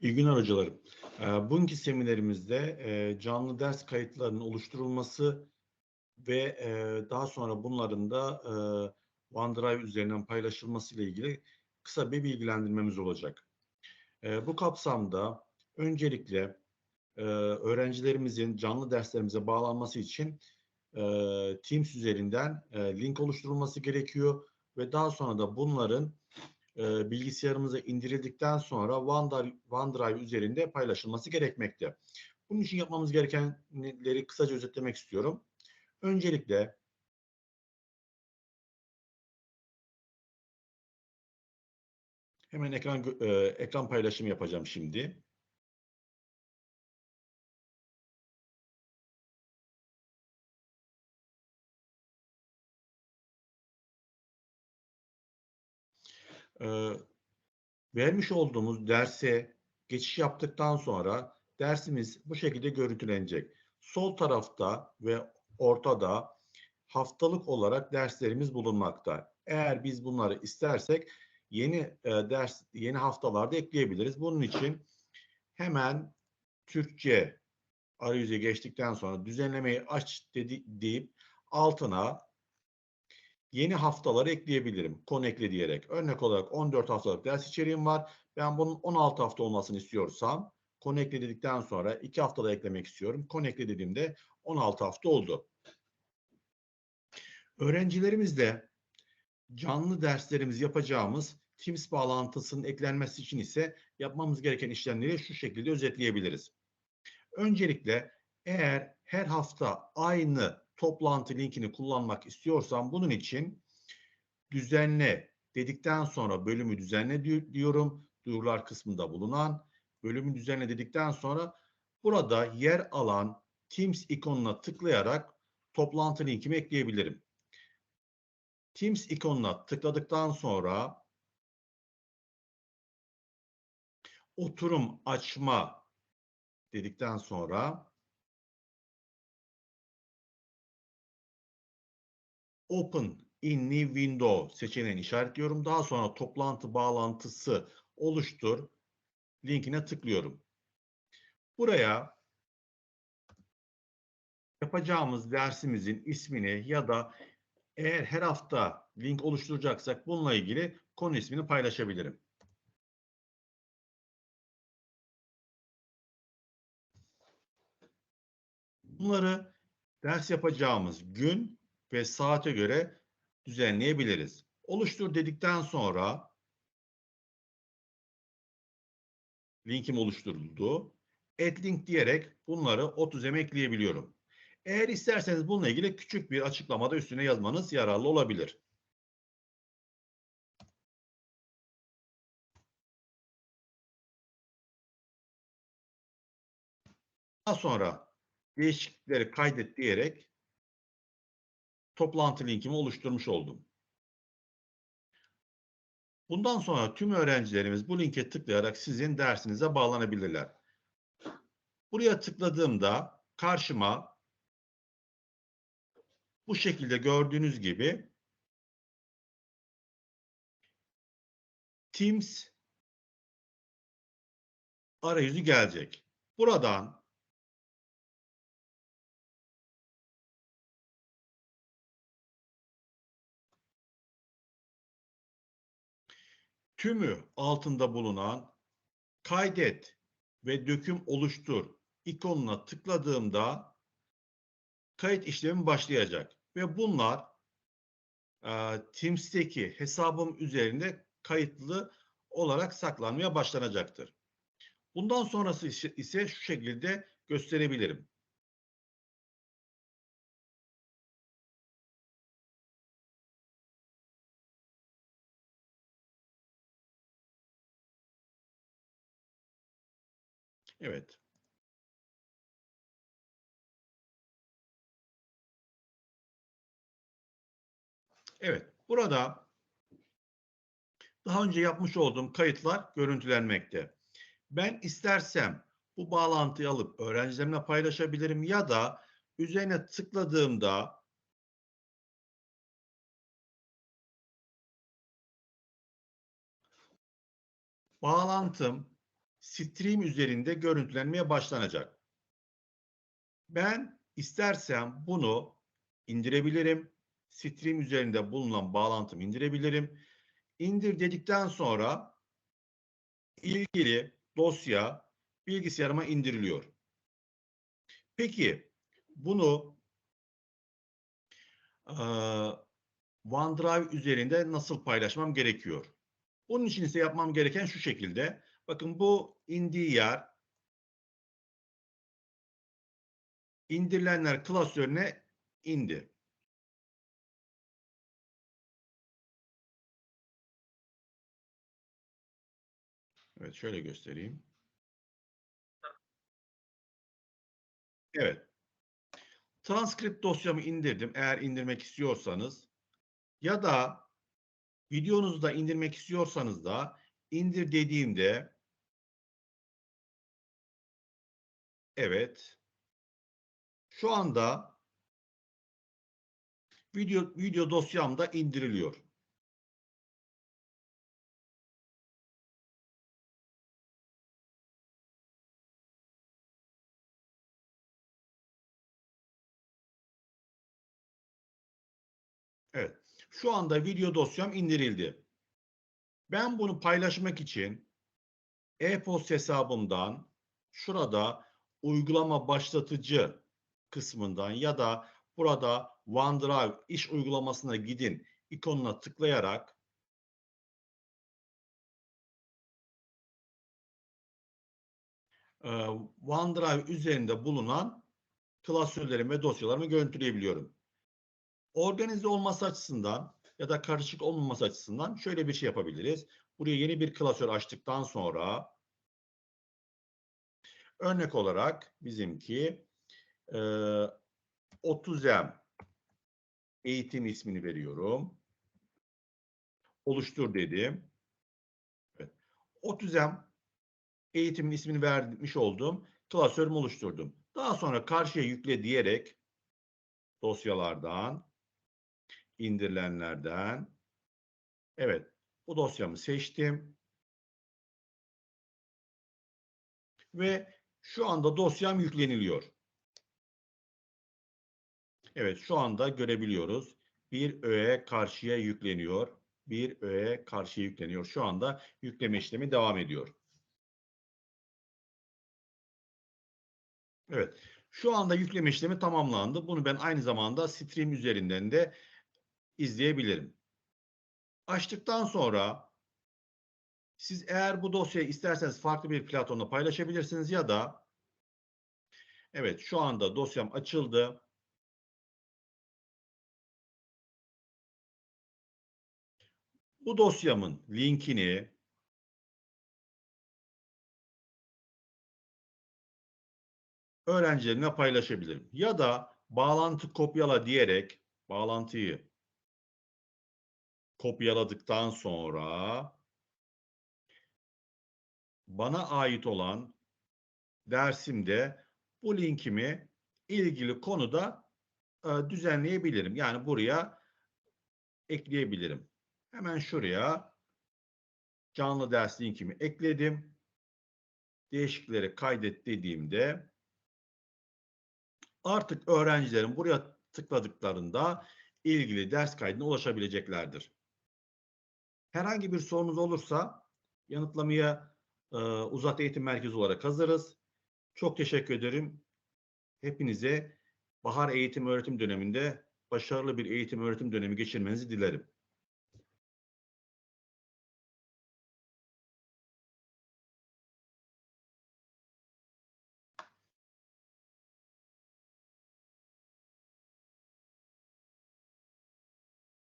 İyi günler hocalarım. Ee, Bugünkü seminerimizde e, canlı ders kayıtlarının oluşturulması ve e, daha sonra bunların da e, OneDrive üzerinden paylaşılması ile ilgili kısa bir bilgilendirmemiz olacak. Bu kapsamda öncelikle öğrencilerimizin canlı derslerimize bağlanması için Teams üzerinden link oluşturulması gerekiyor ve daha sonra da bunların e, bilgisayarımıza indirildikten sonra OneDrive, OneDrive üzerinde paylaşılması gerekmekte. Bunun için yapmamız gerekenleri kısaca özetlemek istiyorum. Öncelikle hemen ekran e, ekran paylaşımı yapacağım şimdi. Ee, vermiş olduğumuz derse geçiş yaptıktan sonra dersimiz bu şekilde görüntülenecek. Sol tarafta ve ortada haftalık olarak derslerimiz bulunmakta. Eğer biz bunları istersek yeni e, ders yeni haftalarda ekleyebiliriz. Bunun için hemen Türkçe arayüze geçtikten sonra düzenlemeyi aç dedi, deyip altına yeni haftaları ekleyebilirim. Konu ekle diyerek. Örnek olarak 14 haftalık ders içeriğim var. Ben bunun 16 hafta olmasını istiyorsam konu ekle dedikten sonra 2 haftada eklemek istiyorum. Konu ekle dediğimde 16 hafta oldu. Öğrencilerimizle canlı derslerimizi yapacağımız Teams bağlantısının eklenmesi için ise yapmamız gereken işlemleri şu şekilde özetleyebiliriz. Öncelikle eğer her hafta aynı toplantı linkini kullanmak istiyorsam bunun için düzenle dedikten sonra bölümü düzenle di- diyorum. Duyurular kısmında bulunan bölümü düzenle dedikten sonra burada yer alan Teams ikonuna tıklayarak toplantı linkimi ekleyebilirim. Teams ikonuna tıkladıktan sonra oturum açma dedikten sonra Open in new window seçeneğini işaretliyorum. Daha sonra toplantı bağlantısı oluştur linkine tıklıyorum. Buraya yapacağımız dersimizin ismini ya da eğer her hafta link oluşturacaksak bununla ilgili konu ismini paylaşabilirim. Bunları ders yapacağımız gün ve saate göre düzenleyebiliriz. Oluştur dedikten sonra linkim oluşturuldu. Add link diyerek bunları 30'a ekleyebiliyorum. Eğer isterseniz bununla ilgili küçük bir açıklamada üstüne yazmanız yararlı olabilir. Daha sonra değişiklikleri kaydet diyerek toplantı linkimi oluşturmuş oldum. Bundan sonra tüm öğrencilerimiz bu linke tıklayarak sizin dersinize bağlanabilirler. Buraya tıkladığımda karşıma bu şekilde gördüğünüz gibi Teams arayüzü gelecek. Buradan tümü altında bulunan kaydet ve döküm oluştur ikonuna tıkladığımda kayıt işlemi başlayacak ve bunlar e, Teams'teki hesabım üzerinde kayıtlı olarak saklanmaya başlanacaktır. Bundan sonrası ise- şu şekilde gösterebilirim. Evet. Evet. Burada daha önce yapmış olduğum kayıtlar görüntülenmekte. Ben istersem bu bağlantıyı alıp öğrencilerimle paylaşabilirim ya da üzerine tıkladığımda bağlantım stream üzerinde görüntülenmeye başlanacak. Ben istersem bunu indirebilirim. Stream üzerinde bulunan bağlantımı indirebilirim. İndir dedikten sonra ilgili dosya bilgisayarıma indiriliyor. Peki bunu e, OneDrive üzerinde nasıl paylaşmam gerekiyor? Bunun için ise yapmam gereken şu şekilde. Bakın bu indiği yer indirilenler klasörüne indi. Evet şöyle göstereyim. Evet. Transkript dosyamı indirdim eğer indirmek istiyorsanız ya da videonuzu da indirmek istiyorsanız da indir dediğimde evet şu anda video video dosyamda indiriliyor. Evet. Şu anda video dosyam indirildi. Ben bunu paylaşmak için e-post hesabımdan şurada uygulama başlatıcı kısmından ya da burada OneDrive iş uygulamasına gidin ikonuna tıklayarak OneDrive üzerinde bulunan klasörlerimi ve dosyalarımı görüntüleyebiliyorum organize olması açısından ya da karışık olmaması açısından şöyle bir şey yapabiliriz. Buraya yeni bir klasör açtıktan sonra örnek olarak bizimki e, 30M eğitim ismini veriyorum. Oluştur dedim. Evet. 30M eğitimin ismini vermiş oldum. Klasörümü oluşturdum. Daha sonra karşıya yükle diyerek dosyalardan indirilenlerden. Evet, bu dosyamı seçtim. Ve şu anda dosyam yükleniliyor. Evet, şu anda görebiliyoruz. Bir öğe karşıya yükleniyor. Bir öğe karşıya yükleniyor. Şu anda yükleme işlemi devam ediyor. Evet. Şu anda yükleme işlemi tamamlandı. Bunu ben aynı zamanda stream üzerinden de izleyebilirim. Açtıktan sonra siz eğer bu dosyayı isterseniz farklı bir platformda paylaşabilirsiniz ya da evet şu anda dosyam açıldı. Bu dosyamın linkini öğrencilerime paylaşabilirim. Ya da bağlantı kopyala diyerek bağlantıyı kopyaladıktan sonra bana ait olan dersimde bu linkimi ilgili konuda e, düzenleyebilirim. Yani buraya ekleyebilirim. Hemen şuraya canlı ders linkimi ekledim. Değişiklikleri kaydet dediğimde artık öğrencilerin buraya tıkladıklarında ilgili ders kaydına ulaşabileceklerdir. Herhangi bir sorunuz olursa yanıtlamaya e, uzak eğitim merkezi olarak hazırız. Çok teşekkür ederim. Hepinize bahar eğitim öğretim döneminde başarılı bir eğitim öğretim dönemi geçirmenizi dilerim.